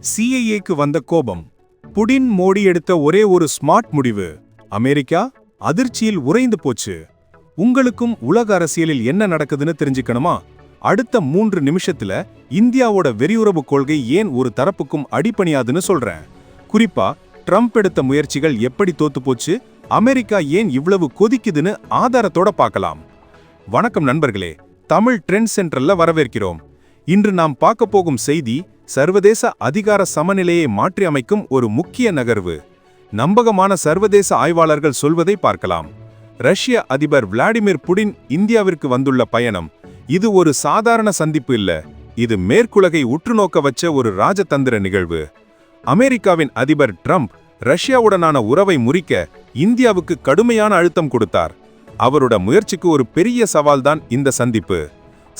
சிஐஏக்கு வந்த கோபம். புடின் மோடி எடுத்த ஒரே ஒரு ஸ்மார்ட் முடிவு. அமெரிக்கா அதிர்ச்சியில் உறைந்து போச்சு. உங்களுக்கும் உலக அரசியலில் என்ன நடக்குதுன்னு தெரிஞ்சுக்கணுமா? அடுத்த மூன்று நிமிஷத்துல இந்தியாவோட வெறியுறவு கொள்கை ஏன் ஒரு தரப்புக்கும் அடிபணியாதுன்னு சொல்றேன். குறிப்பா ட்ரம்ப் எடுத்த முயற்சிகள் எப்படி தோத்து போச்சு? அமெரிக்கா ஏன் இவ்வளவு கொதிக்குதுன்னு ஆதாரத்தோட பார்க்கலாம். வணக்கம் நண்பர்களே. தமிழ் ட்ரெண்ட் சென்டர்ல வரவேற்கிறோம். இன்று நாம் பார்க்க போகும் செய்தி சர்வதேச அதிகார சமநிலையை மாற்றி அமைக்கும் ஒரு முக்கிய நகர்வு. நம்பகமான சர்வதேச ஆய்வாளர்கள் சொல்வதை பார்க்கலாம். ரஷ்ய அதிபர் விளாடிமிர் புடின் இந்தியாவிற்கு வந்துள்ள பயணம். இது ஒரு சாதாரண சந்திப்பு இல்ல. இது மேற்குலகை உற்றுநோக்க வச்ச ஒரு ராஜதந்திர நிகழ்வு. அமெரிக்காவின் அதிபர் ட்ரம்ப் ரஷ்யாவுடனான உறவை முறிக்க இந்தியாவுக்கு கடுமையான அழுத்தம் கொடுத்தார். அவரோட முயற்சிக்கு ஒரு பெரிய சவால்தான் இந்த சந்திப்பு.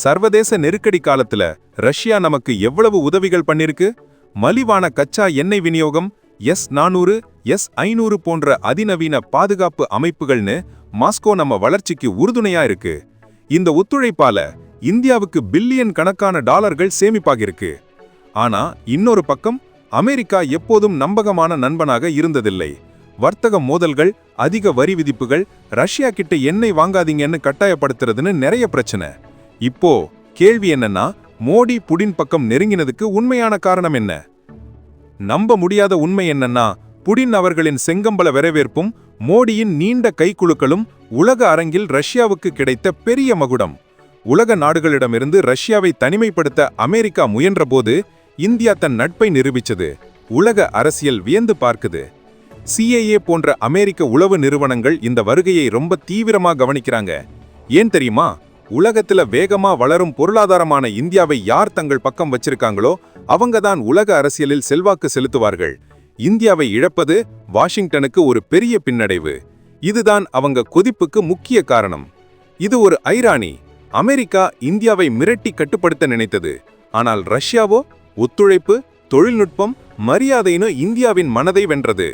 சர்வதேச நெருக்கடி காலத்துல ரஷ்யா நமக்கு எவ்வளவு உதவிகள் பண்ணிருக்கு? மலிவான கச்சா எண்ணெய் விநியோகம் எஸ் நானூறு எஸ் ஐநூறு போன்ற அதிநவீன பாதுகாப்பு அமைப்புகள்னு மாஸ்கோ நம்ம வளர்ச்சிக்கு உறுதுணையா இருக்கு. இந்த ஒத்துழைப்பால இந்தியாவுக்கு பில்லியன் கணக்கான டாலர்கள் சேமிப்பாகிருக்கு. ஆனா இன்னொரு பக்கம் அமெரிக்கா எப்போதும் நம்பகமான நண்பனாக இருந்ததில்லை. வர்த்தக மோதல்கள் அதிக வரி விதிப்புகள் ரஷ்யா கிட்ட எண்ணெய் வாங்காதீங்கன்னு கட்டாயப்படுத்துறதுன்னு நிறைய பிரச்சனை. இப்போ கேள்வி என்னன்னா மோடி புடின் பக்கம் நெருங்கினதுக்கு உண்மையான காரணம் என்ன? நம்ப முடியாத உண்மை என்னன்னா புடின் அவர்களின் செங்கம்பல வரவேற்பும் மோடியின் நீண்ட கைக்குழுக்களும் உலக அரங்கில் ரஷ்யாவுக்கு கிடைத்த பெரிய மகுடம். உலக நாடுகளிடமிருந்து ரஷ்யாவை தனிமைப்படுத்த அமெரிக்கா முயன்றபோது இந்தியா தன் நட்பை நிரூபித்தது உலக அரசியல் வியந்து பார்க்குது. சிஏஏ போன்ற அமெரிக்க உளவு நிறுவனங்கள் இந்த வருகையை ரொம்ப தீவிரமாக கவனிக்கிறாங்க. ஏன் தெரியுமா? உலகத்துல வேகமா வளரும் பொருளாதாரமான இந்தியாவை யார் தங்கள் பக்கம் வச்சிருக்காங்களோ அவங்க தான் உலக அரசியலில் செல்வாக்கு செலுத்துவார்கள். இந்தியாவை இழப்பது வாஷிங்டனுக்கு ஒரு பெரிய பின்னடைவு. இதுதான் அவங்க கொதிப்புக்கு முக்கிய காரணம். இது ஒரு ஐராணி. அமெரிக்கா இந்தியாவை மிரட்டி கட்டுப்படுத்த நினைத்தது. ஆனால் ரஷ்யாவோ? ஒத்துழைப்பு தொழில்நுட்பம் மரியாதைன்னு இந்தியாவின் மனதை வென்றது.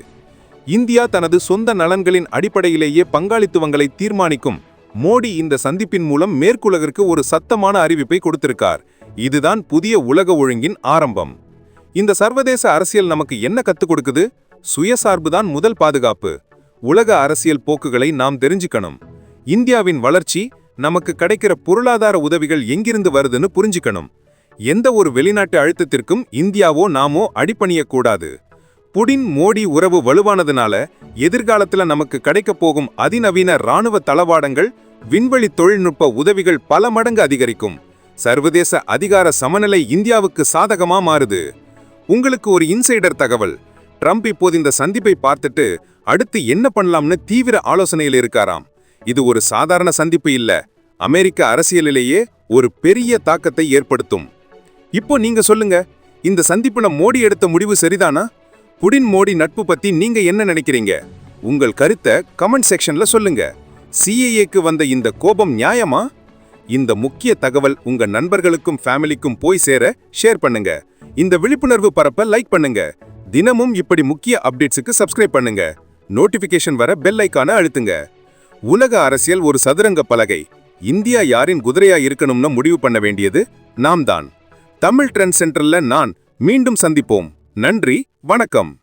இந்தியா தனது சொந்த நலன்களின் அடிப்படையிலேயே பங்காளித்துவங்களை தீர்மானிக்கும் மோடி இந்த சந்திப்பின் மூலம் மேற்குலகிற்கு ஒரு சத்தமான அறிவிப்பை கொடுத்திருக்கார். இதுதான் புதிய உலக ஒழுங்கின் ஆரம்பம். இந்த சர்வதேச அரசியல் நமக்கு என்ன கத்துக் கொடுக்குது? சுயசார்புதான் முதல் பாதுகாப்பு. உலக அரசியல் போக்குகளை நாம் தெரிஞ்சுக்கணும். இந்தியாவின் வளர்ச்சி நமக்கு கிடைக்கிற பொருளாதார உதவிகள் எங்கிருந்து வருதுன்னு புரிஞ்சுக்கணும். எந்த ஒரு வெளிநாட்டு அழுத்தத்திற்கும் இந்தியாவோ நாமோ அடிப்பணியக்கூடாது புடின் மோடி உறவு வலுவானதுனால எதிர்காலத்துல நமக்கு கிடைக்கப் போகும் அதிநவீன இராணுவ தளவாடங்கள் விண்வெளி தொழில்நுட்ப உதவிகள் பல மடங்கு அதிகரிக்கும். சர்வதேச அதிகார சமநிலை இந்தியாவுக்கு சாதகமா மாறுது. உங்களுக்கு ஒரு இன்சைடர் தகவல். ட்ரம்ப் இப்போது இந்த சந்திப்பை பார்த்துட்டு அடுத்து என்ன பண்ணலாம்னு தீவிர ஆலோசனையில் இருக்காராம். இது ஒரு சாதாரண சந்திப்பு இல்ல. அமெரிக்க அரசியலிலேயே ஒரு பெரிய தாக்கத்தை ஏற்படுத்தும். இப்போ நீங்க சொல்லுங்க இந்த சந்திப்புல மோடி எடுத்த முடிவு சரிதானா? புடின் மோடி நட்பு பத்தி நீங்க என்ன நினைக்கிறீங்க? உங்கள் கருத்தை கமெண்ட் செக்ஷன்ல சொல்லுங்க. சிஏஏக்கு வந்த இந்த கோபம் நியாயமா? இந்த முக்கிய தகவல் உங்க நண்பர்களுக்கும் ஃபேமிலிக்கும் போய் சேர ஷேர் பண்ணுங்க. இந்த விழிப்புணர்வு பரப்ப லைக் பண்ணுங்க. தினமும் இப்படி முக்கிய அப்டேட்ஸுக்கு சப்ஸ்கிரைப் பண்ணுங்க. நோட்டிபிகேஷன் வர பெல் ஐக்கான அழுத்துங்க. உலக அரசியல் ஒரு சதுரங்க பலகை. இந்தியா யாரின் குதிரையா இருக்கணும்னு முடிவு பண்ண வேண்டியது நாம் தான் தமிழ் ட்ரெண்ட் சென்டர்ல நான். மீண்டும் சந்திப்போம். நன்றி. வணக்கம்.